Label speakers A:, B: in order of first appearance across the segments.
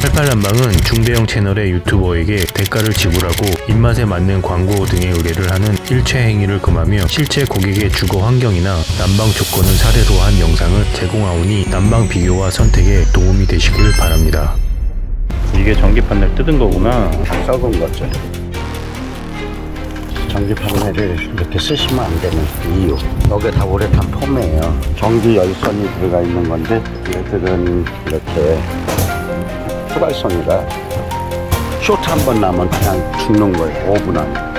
A: 팔팔난방은 중대형 채널의 유튜버에게 대가를 지불하고 입맛에 맞는 광고 등의 의뢰를 하는 일체 행위를 금하며 실제 고객의 주거 환경이나 난방 조건을 사례로 한 영상을 제공하오니 난방 비교와 선택에 도움이 되시길 바랍니다. 이게 전기 판넬 뜯은 거구나.
B: 다 썩은 거죠. 전기 판넬을 이렇게 쓰시면 안 되는 이유. 여기 다 우레탄 폼이에요. 전기 열선이 들어가 있는 건데 얘들은 이렇게 후발선이라 쇼트 한 번 나면 그냥 죽는 거예요. 5분 안에.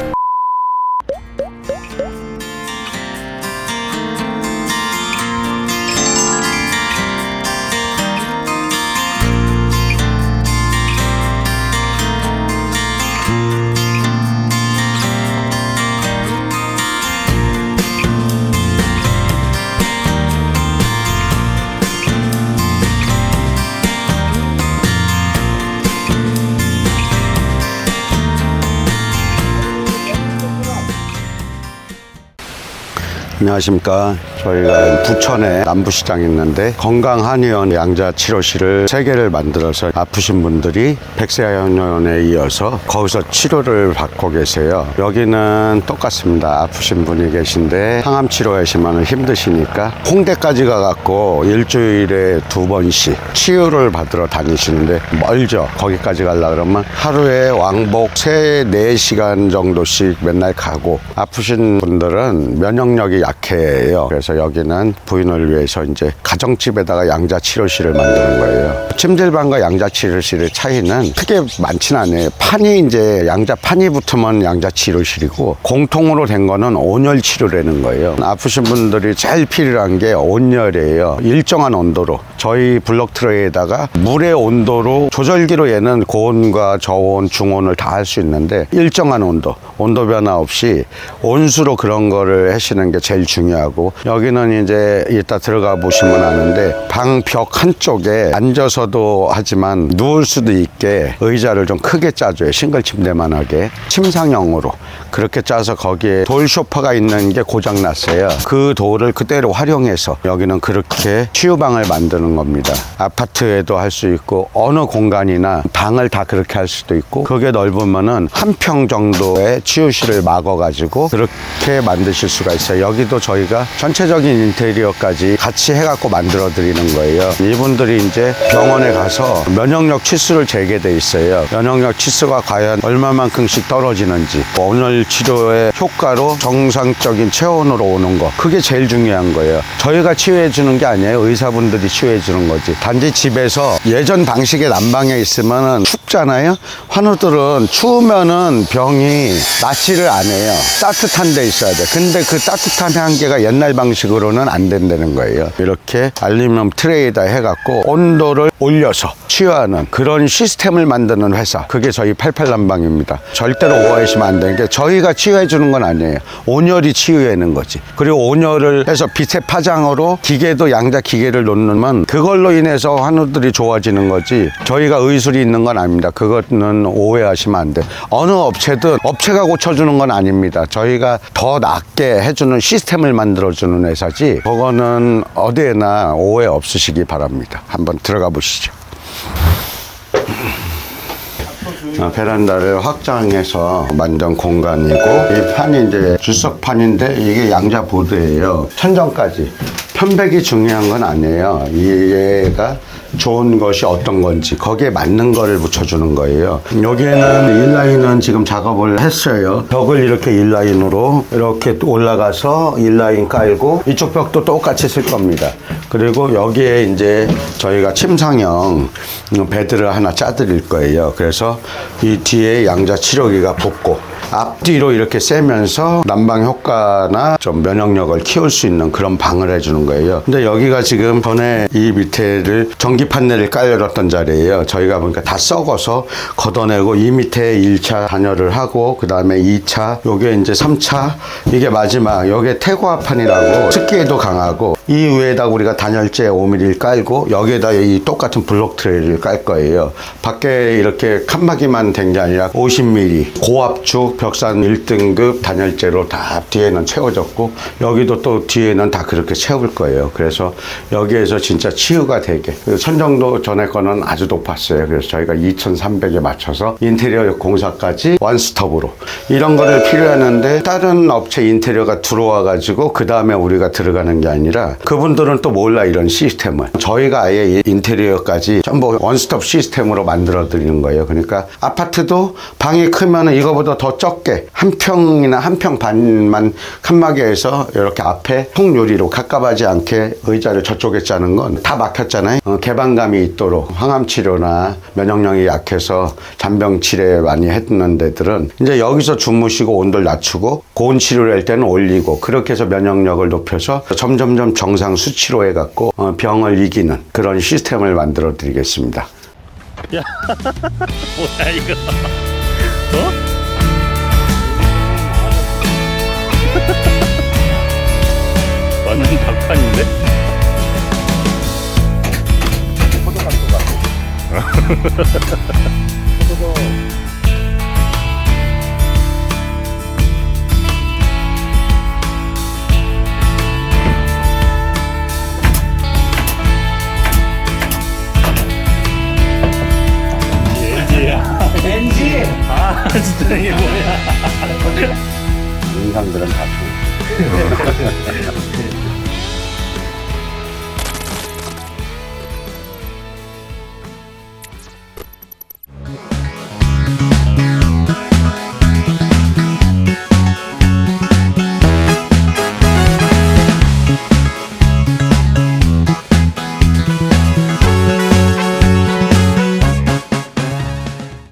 B: 안녕하십니까. 저희가 부천에 남부시장에 있는데 건강 한의원 양자 치료실을 세 개를 만들어서 아프신 분들이 백세연원에 이어서 거기서 치료를 받고 계세요. 여기는 똑같습니다. 아프신 분이 계신데 항암 치료하시면 힘드시니까 홍대까지 가갖고 일주일에 두 번씩 치유를 받으러 다니시는데 멀죠. 거기까지 가려 그러면 하루에 왕복 세 네시간 정도씩 맨날 가고 아프신 분들은 면역력이 약해요. 그래서 여기는 부인을 위해서 이제 가정집에다가 양자 치료실을 만드는 거예요. 찜질방과 양자 치료실의 차이는 크게 많진 않아요. 판이 이제 양자 판이 붙으면 양자 치료실이고 공통으로 된 거는 온열 치료라는 거예요. 아프신 분들이 제일 필요한 게 온열이에요. 일정한 온도로 저희 블록 트레이에다가 물의 온도로 조절기로 얘는 고온과 저온, 중온을 다 할 수 있는데 일정한 온도, 온도 변화 없이 온수로 그런 거를 하시는 게 제일 중요하고 여기는 이제 이따 들어가 보시면 아는데 방 벽 한쪽에 앉아서도 하지만 누울 수도 있게 의자를 좀 크게 짜줘요. 싱글 침대만 하게 침상형으로 그렇게 짜서 거기에 돌 쇼파가 있는 게 고장 났어요. 그 돌을 그대로 활용해서 여기는 그렇게 치유방을 만드는 겁니다. 아파트에도 할 수 있고 어느 공간이나 방을 다 그렇게 할 수도 있고 그게 넓으면은 한 평 정도의 치유실을 막아가지고 그렇게 만드실 수가 있어요. 여기도 저희가 전체 적인 인테리어까지 같이 해갖고 만들어 드리는 거예요. 이분들이 이제 병원에 가서 면역력 치수를 재게 돼 있어요. 면역력 치수가 과연 얼마만큼씩 떨어지는지 온열 치료의 효과로 정상적인 체온으로 오는 거 그게 제일 중요한 거예요. 저희가 치유해 주는 게 아니에요. 의사분들이 치유해 주는 거지. 단지 집에서 예전 방식의 난방에 있으면은 춥잖아요. 환우들은 추우면은 병이 낫지를 안 해요. 따뜻한 데 있어야 돼. 근데 그 따뜻한 한계가 옛날 방식 으로는 안 된다는 거예요. 이렇게 알루미늄 트레이에다 해갖고 온도를 올려서 치유하는 그런 시스템을 만드는 회사. 그게 저희 88난방입니다. 절대로 오해하시면 안 되는 게 저희가 치유해 주는 건 아니에요. 온열이 치유하는 거지. 그리고 온열을 해서 빛의 파장으로 기계도 양자 기계를 놓으면 그걸로 인해서 환우들이 좋아지는 거지. 저희가 의술이 있는 건 아닙니다. 그거는 오해하시면 안 돼. 어느 업체든 업체가 고쳐주는 건 아닙니다. 저희가 더 낫게 해주는 시스템을 만들어주는 회사지. 그거는 어디에나 오해 없으시기 바랍니다. 한번 들어가 보시죠. 어, 베란다를 확장해서 만든 공간이고 이 판이 이제 주석판인데 이게 양자 보드예요. 천정까지 편백이 중요한 건 아니에요. 얘가 좋은 것이 어떤 건지 거기에 맞는 거를 붙여주는 거예요. 여기에는 인라인은 지금 작업을 했어요. 벽을 이렇게 인라인으로 이렇게 올라가서 인라인 깔고 이쪽 벽도 똑같이 쓸 겁니다. 그리고 여기에 이제 저희가 침상형 베드를 하나 짜드릴 거예요. 그래서 이 뒤에 양자 치료기가 붙고 앞뒤로 이렇게 쐬면서 난방 효과나 좀 면역력을 키울 수 있는 그런 방을 해주는 거예요. 근데 여기가 지금 전에 이 밑에를 전기 판넬을 깔려놨던 자리예요. 저희가 보니까 다 썩어서 걷어내고 이 밑에 1차 단열을 하고 그 다음에 2차 요게 이제 3차 이게 마지막 요게 태고화판이라고 습기에도 강하고 이 위에다 우리가 단열재 5mm를 깔고 여기에다 이 똑같은 블록 트레이를 깔 거예요. 밖에 이렇게 칸막이만 된 게 아니라 50mm 고압축 벽산 1등급 단열재로 다 뒤에는 채워졌고 여기도 또 뒤에는 다 그렇게 채울 거예요. 그래서 여기에서 진짜 치유가 되게 그 선정도 전에 거는 아주 높았어요. 그래서 저희가 2,300에 맞춰서 인테리어 공사까지 원스톱으로 이런 거를 필요하는데 다른 업체 인테리어가 들어와 가지고 그 다음에 우리가 들어가는 게 아니라 그분들은 또 몰라 이런 시스템을 저희가 아예 이 인테리어까지 전부 원스톱 시스템으로 만들어 드리는 거예요. 그러니까 아파트도 방이 크면은 이거보다 더 적게 한 평이나 한 평 반만 칸막이에서 이렇게 앞에 통유리로 가깝하지 않게 의자를 저쪽에 짜는 건 다 막혔잖아요. 어, 개방감이 있도록 항암 치료나 면역력이 약해서 잔병 치료 많이 했는 데들은 이제 여기서 주무시고 온도를 낮추고 고온 치료를 할 때는 올리고 그렇게 해서 면역력을 높여서 점점점 정상 수치로 해갖고 어, 병을 이기는 그런 시스템을 만들어 드리겠습니다.
A: 뭐야 이거? 어? 닭판인데?
C: 왠지
A: 아 진짜 이게 뭐야?
B: 인상들은 다 좋은.